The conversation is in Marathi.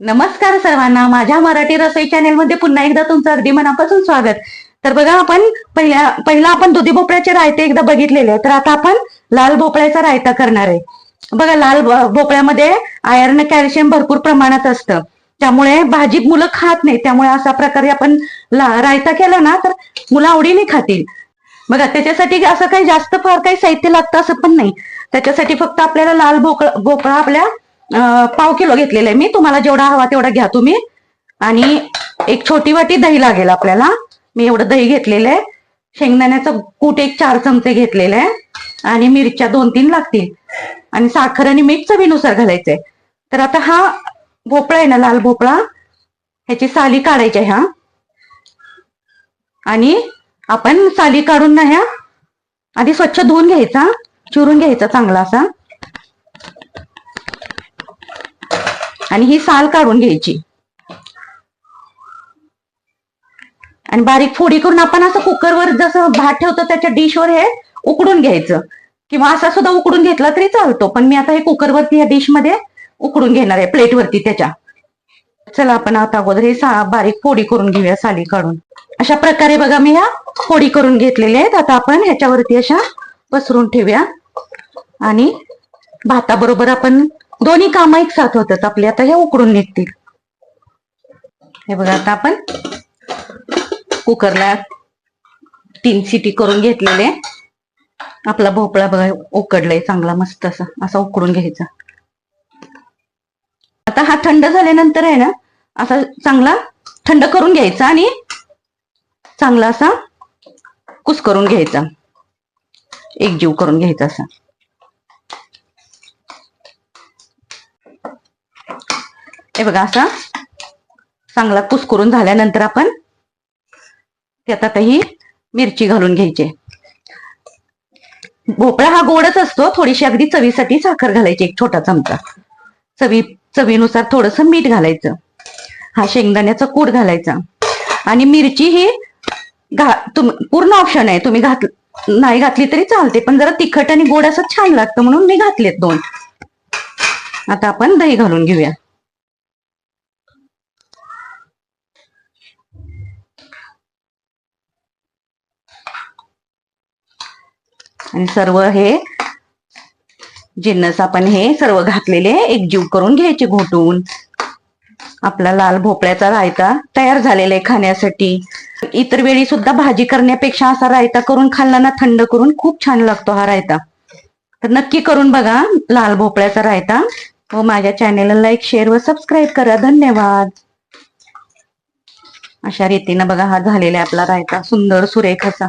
नमस्कार सर्वांना. माझ्या मराठी रसोई चॅनेल मध्ये पुन्हा एकदा तुमचं अगदी मनापासून स्वागत. तर बघा आपण पहिल्या पहिला आपण दुधी भोपळ्याचे रायते एकदा बघितलेले. तर आता आपण लाल भोपळ्याचा रायता करणार आहे. बघा लाल भोपळ्यामध्ये आयर्न कॅल्शियम भरपूर प्रमाणात असतं. त्यामुळे भाजी मुलं खात नाही त्यामुळे अशा प्रकारे आपण रायता केला ना तर मुलं आवडीने खातील. बघा त्याच्यासाठी असं काही जास्त फार काही साहित्य लागतं असं पण नाही. त्याच्यासाठी फक्त आपल्याला लाल भोकळा भोपळा आपल्या पाव किलो घेतलेला आहे मी. तुम्हाला जेवढा हवा तेवढा घ्या तुम्ही. आणि एक छोटी वाटी दही लागेल आपल्याला. मी एवढं दही घेतलेलं. आहे शेंगदाण्याचं कूट एक चार चमचे घेतलेले. आहे आणि मिरच्या दोन तीन लागतील. आणि साखर आणि मीठ चवीनुसार घालायचंय. तर आता हा भोपळा आहे ना लाल भोपळा. ह्याची साली काढायची ह्या आणि आपण साली काढून ना ह्या आधी स्वच्छ धुवून घ्यायचा. चिरून घ्यायचा चांगला असा. आणि ही साल काढून घ्यायची. आणि बारीक फोडी करून आपण असं कुकरवर जसं भात ठेवतो त्याच्या डिशवर हे उकडून घ्यायचं. किंवा असा सुद्धा उकडून घेतला तरी चालतो पण मी आता हे कुकरवरती या डिशमध्ये उकडून घेणार आहे प्लेटवरती त्याच्या. चला आपण आता अगोदर हे बारीक फोडी करून घेऊया साली काढून. अशा प्रकारे बघा मी ह्या फोडी करून घेतलेल्या आहेत. आता आपण ह्याच्यावरती अशा पसरून ठेवूया. आणि भाताबरोबर आपण दोन्ही कामं एक साथ होतात आपले. आता हे उकडून निघतील. हे बघा आता आपण कुकरला तीन सिटी करून घेतलेले. आपला भोपळा बघा उकडलाय चांगला मस्त असा. असा उकडून घ्यायचा. आता हा थंड झाल्यानंतर आहे ना असा चांगला थंड करून घ्यायचा आणि चांगला असा कुस करून घ्यायचा. एकजीव करून घ्यायचा असा. हे बघा असा. चांगला कुस्करून झाल्यानंतर आपण त्यात आता ही मिरची घालून घ्यायची. भोपळा हा गोडच असतो थोडीशी अगदी चवीसाठी साखर घालायची एक छोटा चमचा. चवी चवीनुसार थोडस मीठ घालायचं. हा शेंगदाण्याचा कूट घालायचा. आणि मिरची ही घा तुम पूर्ण ऑप्शन आहे. तुम्ही घात नाही घातली तरी चालते पण जरा तिखट आणि गोड असं छान लागतं म्हणून मी घातलेत दोन. आता आपण दही घालून घेऊया. आणि सर्व हे जिन्नस आपण हे सर्व घातलेले एकजीव करून घ्यायचे घोटून. आपला लाल भोपळ्याचा रायता तयार झालेला आहे खाण्यासाठी. इतर वेळी सुद्धा भाजी करण्यापेक्षा असा रायता करून खाल्ला ना थंड करून खूप छान लागतो हा रायता. तर नक्की करून बघा लाल भोपळ्याचा रायता. व माझ्या चॅनेलला लाईक शेअर व सबस्क्राईब करा. धन्यवाद. अशा रीतीनं बघा हा झालेला आहे आपला रायता. सुंदर सुरेख असा.